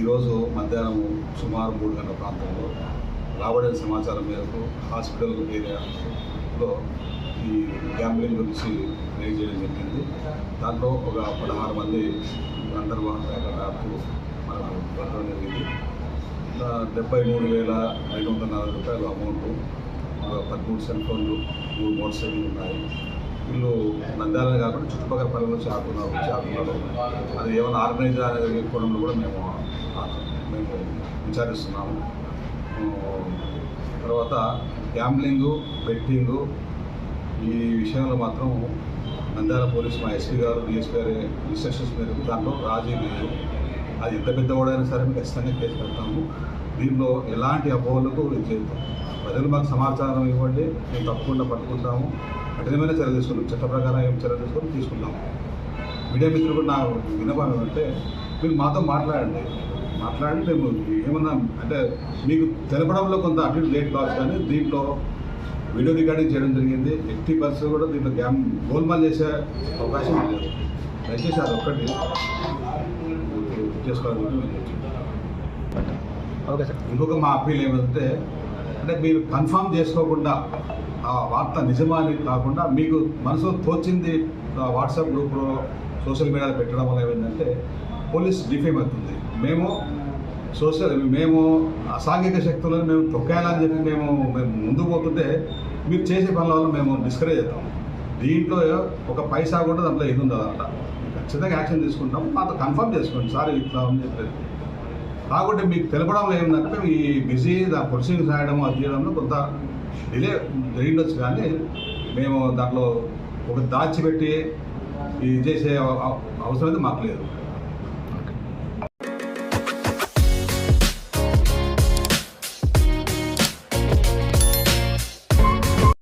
ఈరోజు మధ్యాహ్నం సుమారు మూడు గంటల ప్రాంతంలో రాబడిన సమాచారం మేరకు హాస్పిటల్ ఏరియాలో ఈ గ్యాంబ్లింగ్ గురించి రేజ్ చేయడం జరిగింది. దాంట్లో ఒక పదహారు మంది అంతర్వాహకు మనకు జరిగింది. డెబ్బై మూడు వేల ఐదు వందల నలభై రూపాయలు అమౌంట్ ఒక పదమూడు సెల్ ఫోన్లు మూడు మోటార్ సైకిల్ ఉన్నాయి. వీళ్ళు నంద్యాలని కాకుండా చుట్టుపక్కల పల్లెల నుంచి ఆడుతున్నారు అది ఏమైనా ఆర్గనైజ్ అనేది కోణంలో కూడా మేము మేము విచారిస్తున్నాము. తర్వాత గ్యాంబ్లింగు బెట్టింగు ఈ విషయంలో మాత్రం నంద్యాల పోలీస్ మా ఎస్పీ గారు డిఎస్పీ గారి ఇన్స్ట్రక్షన్స్ మేరకు దాంట్లో రాజీ లేదు. అది ఎంత పెద్దవాడైనా సరే మేము ఖచ్చితంగా కేసు పెడతాము. దీనిలో ఎలాంటి అపోహలకు చేద్దాం ప్రజలు మాకు సమాచారం ఇవ్వండి మేము తప్పకుండా పట్టుకుంటాము. కఠినమైన చర్య తీసుకుంటాం చట్ట ప్రకారం ఏం చర్య తీసుకొని తీసుకుంటాము మీడియా మిత్రులు కూడా నా వినపం ఏమంటే మీరు మాతో మాట్లాడండి. మాట్లాడి మేము ఏమన్నా అంటే మీకు తెలపడంలో కొంత అటు లేట్ కావచ్చు కానీ దీంట్లో వీడియో రికార్డింగ్ చేయడం జరిగింది. ఎట్టి బస్సు కూడా దీంట్లో గ్యామ్ గోల్మాల్ చేసే అవకాశం లేదు దయచేసి అది ఒక్కటి చేసుకోవాలని చెప్తున్నాం. Okay sir. ఇంకొక మా అప్పీల్ ఏమంటే అంటే మీరు కన్ఫర్మ్ చేసుకోకుండా ఆ వార్త నిజమా అనేది కాకుండా మీకు మనసులో తోచింది వాట్సాప్ గ్రూప్లో సోషల్ మీడియాలో పెట్టడం వల్ల ఏమైందంటే పోలీస్ డిఫేమ్ అవుతుంది. మేము సోషల్ మేము అసాంఘిక శక్తులను మేము తొక్కేయాలని చెప్పి మేము మేము ముందుకు పోతుంటే మీరు చేసే పనుల వల్ల మేము డిస్కరేజ్ అవుతాం. దీంట్లో ఒక పైసా కూడా దాంట్లో ఇది ఉంది అదంట ఖచ్చితంగా యాక్షన్ తీసుకుంటాం. మాతో కన్ఫర్మ్ చేసుకోండి. సార్ ఇట్లా ఉంది చెప్పేది కాకుంటే మీకు తెలపడంలో ఏంటంటే ఈ బిజీ దాని ప్రొసీడింగ్ రాయడం అది చేయడంలో కొంత డిలే జరిగిండొచ్చు కానీ మేము దాంట్లో ఒక దాచిపెట్టి ఇది చేసే అవసరం అయితే మాకు లేదు.